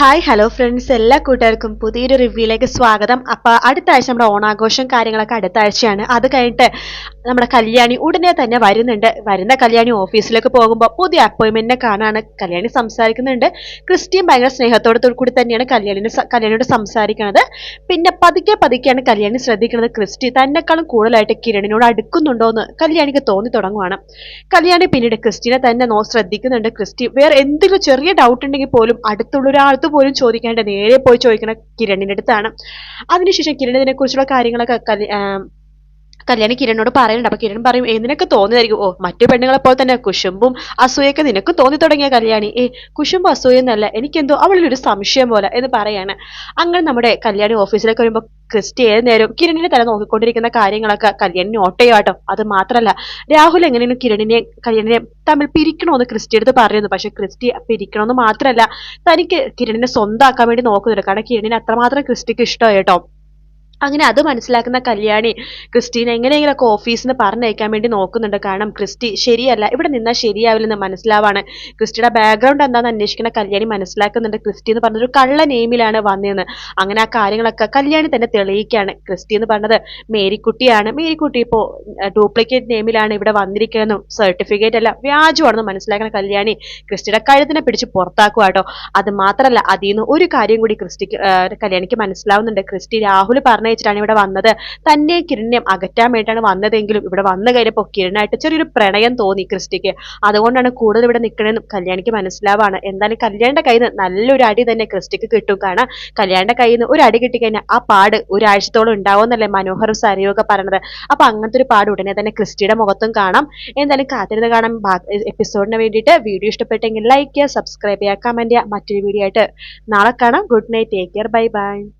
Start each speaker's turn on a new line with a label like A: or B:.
A: Hi hello friends എല്ലാ കൂട്ടുകാർക്കും പുതിയൊരു റിവ്യൂയിലേക്ക് സ്വാഗതം. അപ്പോൾ അടുത്ത ആഴ്ച നമ്മുടെ ഓണാഘോഷം കാര്യങ്ങളൊക്കെ അടുത്ത ആഴ്ചയാണ്. അത് കഴിഞ്ഞിട്ട് നമ്മുടെ കല്യാണി ഉടനെ തന്നെ വരുന്നുണ്ട്. വരുന്ന കല്യാണി ഓഫീസിലേക്ക് പോകുമ്പോൾ പുതിയ അപ്പോയിൻമെന്റിനെ കാണാണ് കല്യാണി സംസാരിക്കുന്നുണ്ട്. ക്രിസ്ത്യൻ ഭയങ്കര സ്നേഹത്തോടു കൂടി തന്നെയാണ് കല്യാണിന് കല്യാണിയോട് സംസാരിക്കുന്നത്. പിന്നെ പതുക്കെ പതുക്കെയാണ് കല്യാണി ശ്രദ്ധിക്കുന്നത്. ക്രിസ്റ്റി തന്നെക്കാളും കൂടുതലായിട്ട് കിരണിനോട് അടുക്കുന്നുണ്ടോ എന്ന് കല്യാണിക്ക് തോന്നി തുടങ്ങുവാണ്. കല്യാണി പിന്നീട് ക്രിസ്റ്റിനെ തന്നെ നോ ശ്രദ്ധിക്കുന്നുണ്ട്. ക്രിസ്റ്റി വേറെ എന്തെങ്കിലും ചെറിയ ഡൗട്ട് ഉണ്ടെങ്കിൽ പോലും അടുത്തുള്ള ഒരാൾക്ക് പോലും ചോദിക്കാണ്ട് നേരെ പോയി ചോദിക്കണ കിരണിന്റെ അടുത്താണ്. അതിനുശേഷം കിരൺ ഇതിനെ കുറിച്ചുള്ള കാര്യങ്ങളൊക്കെ കല്യാണി കിരണിനോട് പറയുന്നുണ്ട്. അപ്പൊ കിരൺ പറയും ഏ നിനക്ക് തോന്നിയതായിരിക്കും ഓ മറ്റു പെണ്ണുങ്ങളെ പോലെ തന്നെ കുശുമ്പും അസൂയൊക്കെ നിനക്ക് തോന്നി തുടങ്ങിയ കല്യാണി. ഏ കുശുമ്പ് അസൂയെന്നല്ല എനിക്കെന്തോ അവളിലൊരു സംശയം പോലെ എന്ന് പറയാണ്. അങ്ങനെ നമ്മുടെ കല്യാണി ഓഫീസിലേക്ക് വരുമ്പോൾ ക്രിസ്റ്റി ഏത് നേരം കിരണിനെ തന്നെ നോക്കിക്കൊണ്ടിരിക്കുന്ന കാര്യങ്ങളൊക്കെ കല്യാണിനെ നോട്ട് ചെയ്യുവാട്ടോ അത് മാത്രല്ല രാഹുൽ എങ്ങനെയാണ് കിരണിനെ കല്യാണിനെ തമ്മിൽ പിരിക്കണമെന്ന് ക്രിസ്റ്റി എടുത്ത് പറയുന്നു. പക്ഷെ ക്രിസ്റ്റി പിരിക്കണമെന്ന് മാത്രല്ല തനിക്ക് കിരണിനെ സ്വന്തമാക്കാൻ വേണ്ടി നോക്കുന്നുണ്ട്. കാരണം കിരണിനെ അത്രമാത്രം ക്രിസ്റ്റിക്ക് ഇഷ്ടമായി കേട്ടോ. അങ്ങനെ അത് മനസ്സിലാക്കുന്ന കല്യാണി ക്രിസ്റ്റീൻ എങ്ങനെയെങ്കിലൊക്കെ ഓഫീസിൽ നിന്ന് പറഞ്ഞയക്കാൻ വേണ്ടി നോക്കുന്നുണ്ട്. കാരണം ക്രിസ്റ്റി ശരിയല്ല ഇവിടെ നിന്നാൽ ശരിയാവില്ലെന്ന് മനസ്സിലാവാണ്. ക്രിസ്റ്റിയുടെ ബാക്ക്ഗ്രൗണ്ട് എന്താണെന്ന് അന്വേഷിക്കുന്ന കല്യാണി മനസ്സിലാക്കുന്നുണ്ട്. ക്രിസ്റ്റി എന്ന് പറഞ്ഞൊരു കള്ള നെയിമിലാണ് വന്നതെന്ന് അങ്ങനെ ആ കാര്യങ്ങളൊക്കെ കല്യാണി തന്നെ തെളിയിക്കുകയാണ് ക്രിസ്റ്റി എന്ന് പറഞ്ഞത് മേരിക്കുട്ടിയാണ്. മേരിക്കുട്ടി ഇപ്പോൾ ഡ്യൂപ്ലിക്കേറ്റ് നെയിമിലാണ് ഇവിടെ വന്നിരിക്കുന്നതെന്നും സർട്ടിഫിക്കറ്റ് അല്ല വ്യാജമാണെന്ന് മനസ്സിലാക്കുന്ന കല്യാണി ക്രിസ്റ്റിയുടെ കഴുത്തിനെ പിടിച്ച് പുറത്താക്കുക കേട്ടോ അത് മാത്രമല്ല അതിൽ നിന്ന് ഒരു കാര്യം കൂടി ക്രിസ്റ്റിക്ക് കല്യാണിക്ക് മനസ്സിലാവുന്നുണ്ട്. ക്രിസ്റ്റി രാഹുൽ പറഞ്ഞ വെച്ചിട്ടാണ് ഇവിടെ വന്നത്. തന്നെ കിരണ്യം അകറ്റാൻ വേണ്ടിയാണ് വന്നതെങ്കിലും ഇവിടെ വന്നു കഴിഞ്ഞപ്പോൾ കിരണായിട്ട് ചെറിയൊരു പ്രണയം തോന്നി ക്രിസ്റ്റിക്ക്. അതുകൊണ്ടാണ് കൂടുതൽ ഇവിടെ നിൽക്കണമെന്ന് കല്യാണിക്ക് മനസ്സിലാവാണ്. എന്തായാലും കല്യാണിന്റെ കയ്യിൽ നിന്ന് നല്ലൊരു അടി തന്നെ ക്രിസ്റ്റിക്ക് കിട്ടും. കാരണം കല്യാണിന്റെ കയ്യിൽ നിന്ന് ഒരു അടി കിട്ടിക്കഴിഞ്ഞാൽ ആ പാട് ഒരാഴ്ചത്തോളം ഉണ്ടാവുമെന്നല്ലേ മനോഹറും സരയൊക്കെ പറഞ്ഞത് അപ്പൊ അങ്ങനത്തെ ഒരു പാട് ഉടനെ തന്നെ ക്രിസ്റ്റിയുടെ മുഖത്തും കാണാം. എന്തായാലും കാത്തിരുന്ന് കാണാൻ എപ്പിസോഡിന് വേണ്ടിയിട്ട് വീഡിയോ ഇഷ്ടപ്പെട്ടെങ്കിൽ ലൈക്ക് ചെയ്യുക സബ്സ്ക്രൈബ് ചെയ്യുക കമന്റ് ചെയ്യുക. മറ്റൊരു വീഡിയോ ആയിട്ട് നാളെ കാണാം. Good night take care bye bye